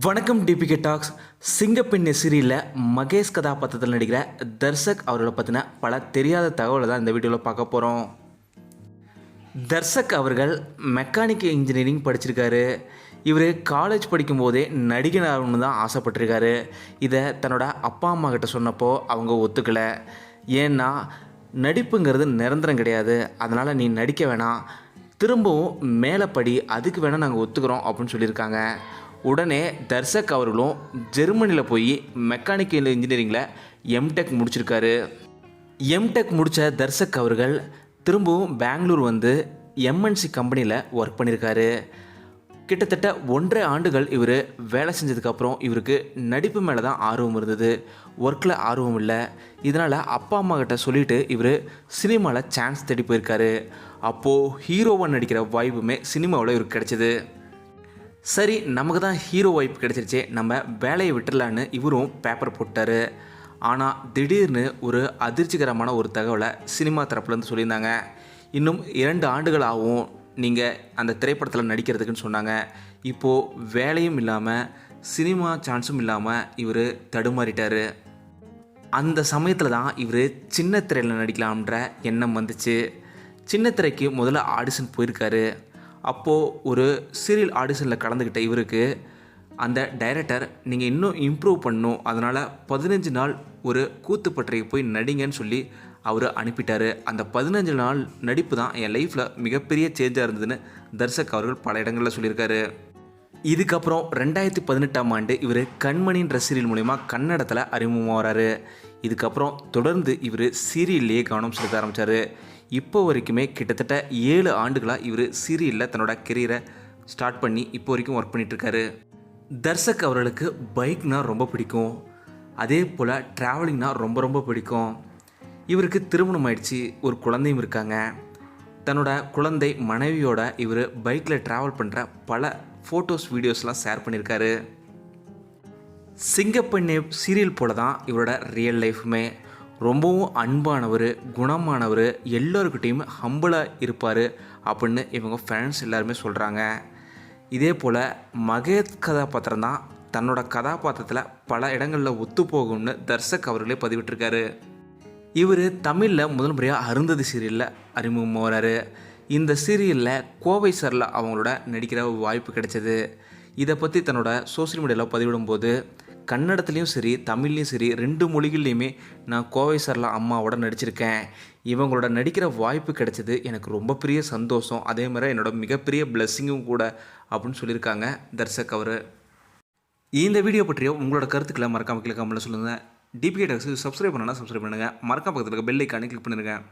வணக்கம் DPK tax சிங்கப்பெண்ணை சீரியலில் மகேஷ் கதாபாத்திரத்தில் நடிக்கிற தர்சக் அவர்களை பற்றின பல தெரியாத தகவலை தான் இந்த வீடியோவில் பார்க்க போகிறோம் தர்சக் அவர்கள் மெக்கானிக்கல் இன்ஜினியரிங் படிச்சிருக்காரு. இவர் காலேஜ் படிக்கும்போதே நடிகன் ஆகணும்னு தான் ஆசைப்பட்டிருக்காரு. இதை தன்னோட அப்பா அம்மா கிட்ட சொன்னப்போ அவங்க ஒத்துக்கலை. ஏன்னா நடிப்புங்கிறது நிரந்தரம் கிடையாது. அதனால் நீ நடிக்க வேணாம். திரும்பவும் மேலே படி அதுக்கு வேணால் நாங்கள் ஒத்துக்கிறோம் அப்படின்னு சொல்லியிருக்காங்க. உடனே தர்சக் அவர்களும் ஜெர்மனியில் போய் மெக்கானிக்கல் இன்ஜினியரிங்கில் எம்டெக் முடிச்சிருக்காரு. எம்டெக் முடித்த தர்சக் அவர்கள் திரும்பவும் பெங்களூர் வந்து எம்என்சி கம்பெனியில் ஒர்க் பண்ணியிருக்காரு கிட்டத்தட்ட ஒன்றரை ஆண்டுகள் இவர் வேலை செஞ்சதுக்கப்புறம் இவருக்கு நடிப்பு மேலே தான் ஆர்வம் இருந்தது. ஒர்க்கில் ஆர்வம் இல்லை. இதனால் அப்பா அம்மா கிட்ட சொல்லிவிட்டு இவர் சினிமாவில் சான்ஸ் தேடி போயிருக்காரு. அப்போது ஹீரோவாக நடிக்கிற வாய்ப்புமே சினிமாவில் இவருக்கு கிடச்சிது. சரி நமக்கு தான் ஹீரோ வாய்ப்பு கிடைச்சிருச்சே. நம்ம வேலையை விட்டுடலான்னு இவரும் பேப்பர் போட்டார். ஆனால் திடீர்னு ஒரு அதிர்ச்சிகரமான ஒரு தகவலை சினிமா தரப்புலேருந்து சொல்லியிருந்தாங்க. இன்னும் இரண்டு ஆண்டுகள் ஆகும் நீங்கள் அந்த திரைப்படத்தில் நடிக்கிறதுக்குன்னு சொன்னாங்க. இப்போது வேலையும் இல்லாமல் சினிமா சான்ஸும் இல்லாமல் இவர் தடுமாறிட்டார். அந்த சமயத்தில் தான் இவர் சின்ன திரையில் நடிக்கலாம்ன்ற எண்ணம் வந்துச்சு. சின்ன திரைக்கு முதல்ல ஆடிஷன் போயிருக்காரு. அப்போது ஒரு சீரியல் ஆடிஷனில் கலந்துக்கிட்ட இவருக்கு அந்த டைரக்டர் நீங்கள் இன்னும் இம்ப்ரூவ் பண்ணும் அதனால் பதினஞ்சு நாள் ஒரு கூத்துப்பட்டறைக்கு போய் நடிங்கன்னு சொல்லி அவர் அனுப்பிட்டாரு. அந்த பதினஞ்சு நாள் நடிப்பு தான் என் லைஃப்பில் மிகப்பெரிய சேஞ்சாக இருந்ததுன்னு தர்சக் அவர்கள் பல இடங்களில் சொல்லியிருக்காரு. இதுக்கப்புறம் ரெண்டாயிரத்தி பதினெட்டாம் ஆண்டு இவர் கண்மணின்ற சீரியல் மூலிமா கன்னடத்தில் அறிமுகமாகறாரு இதுக்கப்புறம் தொடர்ந்து இவர் சீரியல்லையே கவனம் செலுத்த ஆரம்பித்தார் இப்போ வரைக்குமே கிட்டத்தட்ட ஏழு ஆண்டுகளாக இவர் சீரியலில் தன்னோட கெரியரை ஸ்டார்ட் பண்ணி இப்போ வரைக்கும் ஒர்க் பண்ணிகிட்ருக்காரு தர்சக் அவர்களுக்கு பைக்னால் ரொம்ப பிடிக்கும். அதே போல் ட்ராவலிங்னால் ரொம்ப ரொம்ப பிடிக்கும். இவருக்கு திருமணம் ஆயிடுச்சு ஒரு குழந்தையும் இருக்காங்க. தன்னோட குழந்தை மனைவியோட இவர் பைக்கில் ட்ராவல் பண்ணுற பல ஃபோட்டோஸ் வீடியோஸ்லாம் ஷேர் பண்ணியிருக்காரு சிங்கப்பெண்ணே சீரியல் போல தான் இவரோட ரியல் லைஃப்புமே ரொம்பவும் அன்பானவர் குணமானவர் எல்லோருக்கிட்டேயும் ஹம்பிளாக இருப்பார் அப்படின்னு இவங்க ஃபேன்ஸ் எல்லாருமே சொல்கிறாங்க இதே போல் மகேத் கதாபாத்திரம் தான் தன்னோட கதாபாத்திரத்தில் பல இடங்களில் ஒத்து போகும்னு தர்சக் அவர்களே பதிவிட்டிருக்காரு. இவர் தமிழில் முதல் முறையாக அருந்ததி சீரியலில் அறிமுகமாக இந்த சீரியலில் கோவை சரில் அவங்களோட நடிக்கிற வாய்ப்பு கிடைச்சது. இதை பற்றி தன்னோட சோஷியல் மீடியாவில் பதிவிடும்போது கன்னடத்துலேயும் சரி தமிழ்லேயும் சரி ரெண்டு மொழிகள்லையுமே நான் கோவை சரில் அம்மாவோட நடிச்சிருக்கேன். இவங்களோட நடிக்கிற வாய்ப்பு கிடைச்சது எனக்கு ரொம்ப பெரிய சந்தோஷம். அதே மாதிரி என்னோட மிகப்பெரிய பிளெஸ்ஸிங்கும் கூட அப்படின்னு சொல்லியிருக்காங்க தர்சக் அவர். இந்த வீடியோ பற்றிய உங்களோட கருத்துக்களை மறக்காம கீழே கமெண்ட்டில் சொல்லுங்கள் டிபிகே டாக்ஸுக்கு சப்ஸ்கிரைப் பண்ணனா சப்ஸ்கிரைப் பண்ணுங்கள் மறக்காம பக்கத்தில் இருக்க பெல் ஐக்கானே கிளிக் பண்ணுங்கள்